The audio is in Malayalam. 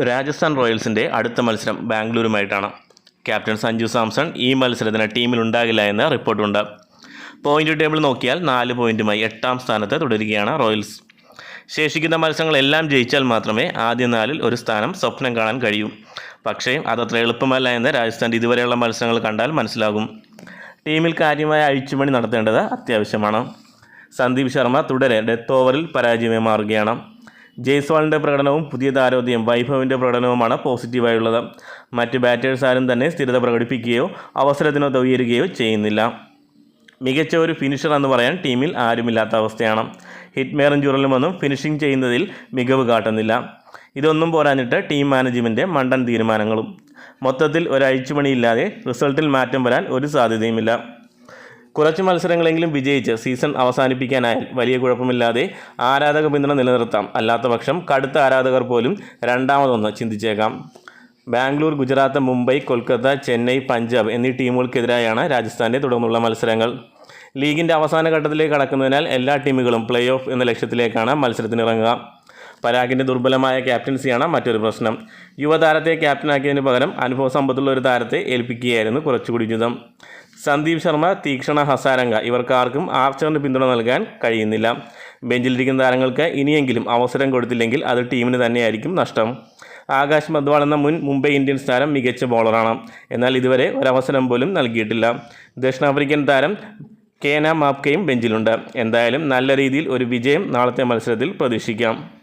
രാജസ്ഥാൻ റോയൽസിന്റെ അടുത്ത മത്സരം ബാംഗ്ലൂരുമായിട്ടാണ്. ക്യാപ്റ്റൻ സഞ്ജു സാംസൺ ഈ മത്സരത്തിന് ടീമിലുണ്ടാകില്ല എന്ന റിപ്പോർട്ടുണ്ട്. പോയിന്റ് ടേബിൾ നോക്കിയാൽ നാല് പോയിന്റുമായി എട്ടാം സ്ഥാനത്ത് തുടരുകയാണ് റോയൽസ്. ശേഷിക്കുന്ന മത്സരങ്ങളെല്ലാം ജയിച്ചാൽ മാത്രമേ ആദ്യ നാലിൽ ഒരു സ്ഥാനം സ്വപ്നം കാണാൻ കഴിയൂ. പക്ഷേ അതത്ര എളുപ്പമല്ല എന്ന് രാജസ്ഥാന്റെ ഇതുവരെയുള്ള മത്സരങ്ങൾ കണ്ടാൽ മനസ്സിലാകും. ടീമിൽ കാര്യമായ അഴിച്ചുപണി നടത്തേണ്ടത് അത്യാവശ്യമാണ്. സന്ദീപ് ശർമ്മ തുടരെ ഡെത്ത് ഓവറിൽ പരാജയമായി മാറുകയാണ്. ജയ്സ്വാളിന്റെ പ്രകടനവും പുതിയ താരോദ്യം വൈഭവിന്റെ പ്രകടനവുമാണ് പോസിറ്റീവായുള്ളത്. മറ്റ് ബാറ്റേഴ്സ് ആരും തന്നെ സ്ഥിരത പ്രകടിപ്പിക്കുകയോ അവസരത്തിനോ തൊയ്യരുകയോ ചെയ്യുന്നില്ല. മികച്ച ഒരു ഫിനിഷർ എന്ന് പറയാൻ ടീമിൽ ആരുമില്ലാത്ത അവസ്ഥയാണ്. ഹിറ്റ്മേറും ഒന്നും ഫിനിഷിംഗ് ചെയ്യുന്നതിൽ മികവ് കാട്ടുന്നില്ല. ഇതൊന്നും പോരാഞ്ഞിട്ട് ടീം മാനേജ്മെന്റ് മണ്ടൻ തീരുമാനങ്ങളും. മൊത്തത്തിൽ ഒരു റിസൾട്ടിൽ മാറ്റം വരാൻ ഒരു സാധ്യതയുമില്ല. കുറച്ച് മത്സരങ്ങളെങ്കിലും വിജയിച്ച് സീസൺ അവസാനിപ്പിക്കാനായാൽ വലിയ കുഴപ്പമില്ലാതെ ആരാധക പിന്തുണ നിലനിർത്താം. അല്ലാത്തപക്ഷം കടുത്ത ആരാധകർ പോലും രണ്ടാമതൊന്ന് ചിന്തിച്ചേക്കാം. ബാംഗ്ലൂർ ഗുജറാത്ത് മുംബൈ കൊൽക്കത്ത ചെന്നൈ പഞ്ചാബ് എന്നീ ടീമുകൾക്കെതിരായാണ് രാജസ്ഥാന്റെ തുടർന്നുള്ള മത്സരങ്ങൾ. ലീഗിന്റെ അവസാന ഘട്ടത്തിലേക്ക് കടക്കുന്നതിനാൽ എല്ലാ ടീമുകളും പ്ലേ ഓഫ് എന്ന ലക്ഷ്യത്തിലേക്കാണ് മത്സരത്തിനിറങ്ങുക. പരാഗിന്റെ ദുർബലമായ ക്യാപ്റ്റൻസിയാണ് മറ്റൊരു പ്രശ്നം. യുവതാരത്തെ ക്യാപ്റ്റനാക്കിയതിന് പകരം അനുഭവ സമ്പത്തുള്ള ഒരു താരത്തെ ഏൽപ്പിക്കുകയായിരുന്നു കുറച്ചുകൂടി ഉചിതം സന്ദീപ് ശർമ്മ തീക്ഷണ ഹസാരംഗ. ഇവർക്കാർക്കും ആർച്ചറിന് പിന്തുണ നൽകാൻ കഴിയുന്നില്ല. ബെഞ്ചിലിരിക്കുന്ന താരങ്ങൾക്ക് ഇനിയെങ്കിലും അവസരം കൊടുത്തില്ലെങ്കിൽ അത് ടീമിന് തന്നെയായിരിക്കും നഷ്ടം. ആകാശ് മദ്വാൾ എന്ന മുൻ മുംബൈ ഇന്ത്യൻസ് താരം മികച്ച ബോളറാണ്. എന്നാൽ ഇതുവരെ ഒരവസരം പോലും നൽകിയിട്ടില്ല. ദക്ഷിണാഫ്രിക്കൻ താരം കേന മാപ്കയും ബെഞ്ചിലുണ്ട്. എന്തായാലും നല്ല രീതിയിൽ ഒരു വിജയം നാളത്തെ മത്സരത്തിൽ പ്രതീക്ഷിക്കാം.